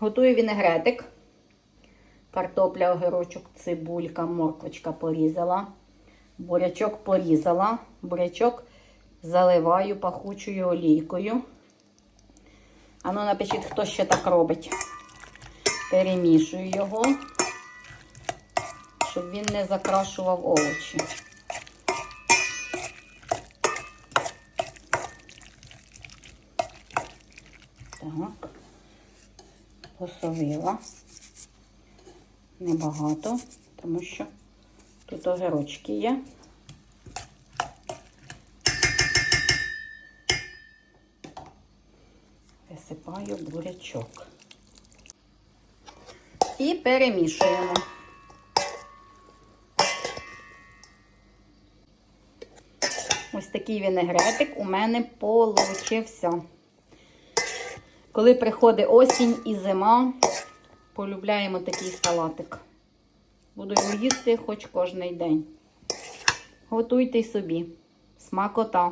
Готую вінегретик. Картопля, огірочок, цибулька, морквочка порізала. Бурячок порізала. Бурячок заливаю пахучою олійкою. Ану, напишіть, хто ще так робить. Перемішую його, щоб він не закрашував овочі. Так, посолила. Небагато, тому що тут огірочки є. Висипаю бурячок. І перемішуємо. Ось такий вінегретик у мене получився. Коли приходить осінь і зима, полюбляємо такий салатик. Буду його їсти хоч кожний день. Готуйте собі. Смакота!